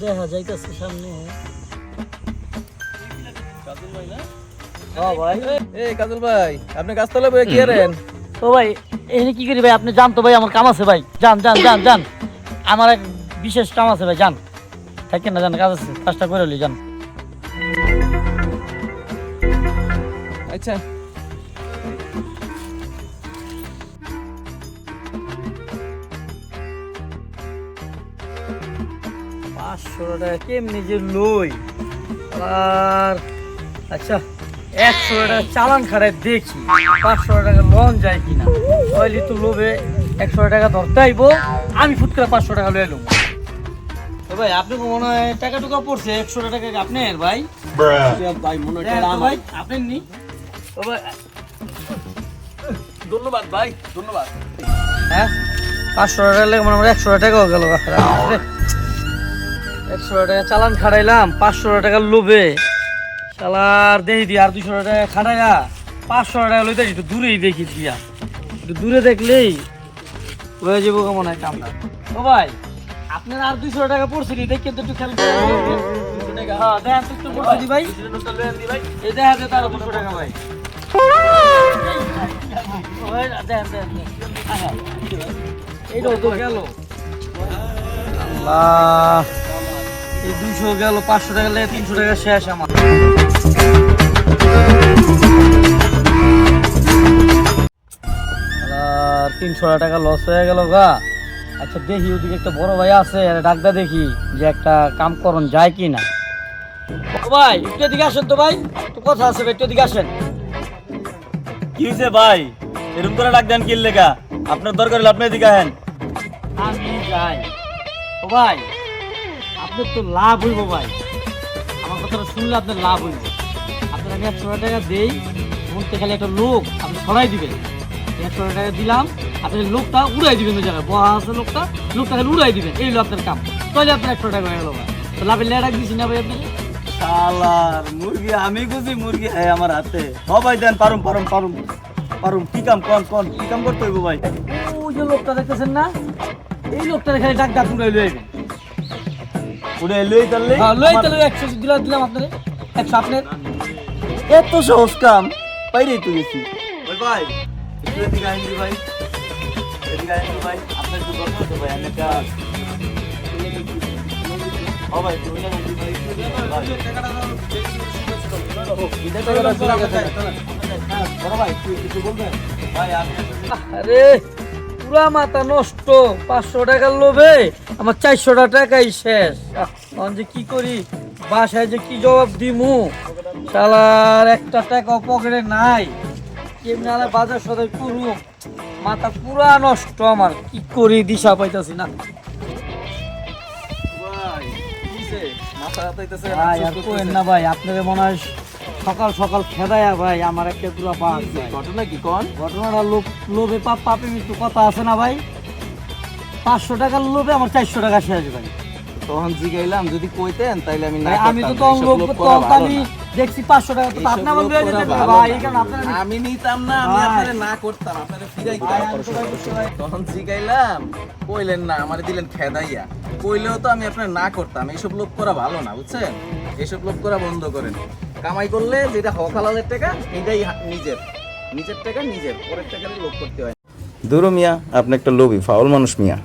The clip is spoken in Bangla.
দেখা যাইতেছে সামনে হ্যাঁ আপনি গাছতলা বয়ে কি ও ভাই এখানে কি করি ভাই আপনি জান তো ভাই আমার কাম আছে ভাই যান যান যান যান আমার এক বিশেষ কাম আছে ভাই যান থাকেন না যান কাজ আছে কাজটা করে যান আচ্ছা। পাঁচশো টাকা কেমনি যে লই? আর আচ্ছা একশো টাকা চালান খারাপ দেখি পাঁচশো টাকা লোন যায় কিনা। তো লোভে একশো টাকা ধরতে আইবো আমি ফুট করে পাঁচশো টাকা লয়ে এলাম ভাই আপনি মনে হয় টাকা টুকা পড়ছে একশো টাকা আপনার ভাই? ভাই মনে তো ভাই আপনি নি ও ভাই ধন্যবাদ ভাই ধন্যবাদ। হ্যাঁ? পাঁচশো টাকা লেগে মনে হয় একশো টাকাও গেল একশো টাকা চালান খাটাইলাম পাঁচশো টাকা লোভে। শালার দেখি দি আর দুশো টাকা খাটাইয়া পাঁচশো টাকা লইতে একটু দূরেই দেখি দিয়া। একটু দূরে দেখলেই হয়ে যাব কেমন হয় কামটা। ও ভাই আপনার আর দুশো টাকা পড়ছে নি, দেখে তো একটু খেয়াল হ্যাঁ দেখেন একটু ভাই। এই দেখা যায় তার দুশো টাকা ভাই। গেল। দুশো গেল, পাঁচশো টাকা লেগে তিনশো টাকা শেষ আমার। তিনশো টাকা লস হয়ে গেল গা। আচ্ছা দেখি ওদিকে একটা বড় ভাই আছে আরে ডাকদা দেখি যে একটা কাম করন যায় কি না। ও ভাই একটু এদিকে আসেন তো ভাই তো কথা আছে ভাই একটু এদিকে আসেন। কি হয়েছে ভাই? এরকম করে ডাক দেন কিল লেখা আপনার দরকার হলে আপনি এদিকে আহেন। আমি যাই। ও ভাই আপনার তো লাভ হইব ভাই। আমার কথাটা শুনলে আপনার লাভ হইব। আপনার আমি একশো টাকা দেই মনতে খালি একটা লোক আপনি ছড়াই দিবেন একশো টাকা দিলাম আপনি লোকটা উড়াই দিবেন ওই জায়গায়। বহা আছে লোকটা লোকটা খালি উড়াই দিবেন। এই হলো আপনার কাম। তাহলে আপনার একশো টাকা হয়ে গেল তো লাভের লেয়ার দিছি না ভাই আপনি শালার মুরগি আমি খুঁজি মুরগি হ্যাঁ আমার হাতে। হ ভাই দেন পারুম পারুম পারুম। পারুম কি কাম কোন কোন কি কাম করতে হইব ভাই? ওই যে লোকটা দেখতেছেন না? এই লোকটা খালি ডাক ডাক উড়াই যাবেন উড়ে লই তাহলে? হ্যাঁ লই তাহলে একশো দিলাম দিলাম আপনার। একশো আপনার? এত সহজ কাম পাইরেই তো গেছি। ওই ভাই এদিকে ভাই। এদিকে ভাই। আপনার ভাই ও ভাই তুমি না ভাই আমি আরে পুরা মাথা নষ্ট। পাঁচশো টাকার লোভে আমার চারশো টাকাই শেষ। যে কি করি? বাসায় যে কি জবাব দিমু? শালার একটা টাকা পকেটে নাই। কেমনি বাজার সদাই করু মাথা পুরা নষ্ট আমার কি করি দিশা পাইতাছি না। ভাই কিসে? মাথা ব্যথাইতেছে ভাই আর কোয়েন না ভাই আপনাদের মনে হয় সকাল সকাল খেদায়া ভাই আমার একটা দুলা পা ঘটনা কি কোন? ঘটনাটা লোভ লোভে পাপ পাপে মৃত্যু কথা আছে না ভাই? পাঁচশো টাকার লোভে আমার চারশো টাকা শেষ ভাই। তখন জিগাইলাম যদি কইতেন তাইলে আমি আমি তো তখন লোভ তখন আমি। দেখছি পাঁচশো টাকা তো আপনার লয়ে যেতেন ভাই না। এই কারণে আপনার আমি নিতাম না আমি আপনারে না করতাম আপনারে ফিরাইতাম তখন জিগাইলাম কইলেন না আমারে দিলেন খেদাইয়া কইলেও তো আমি আপনার না করতাম। এইসব লোক করা ভালো না বুঝছেন? এইসব লোক করা বন্ধ করেন। কামাই করলে যেটা হক হালালের টাকা এটাই নিজের। নিজের টাকা নিজের পরের টাকা লোক করতে হয়। দুরু মিয়া আপনি একটা লোভী ফাউল মানুষ মিয়া।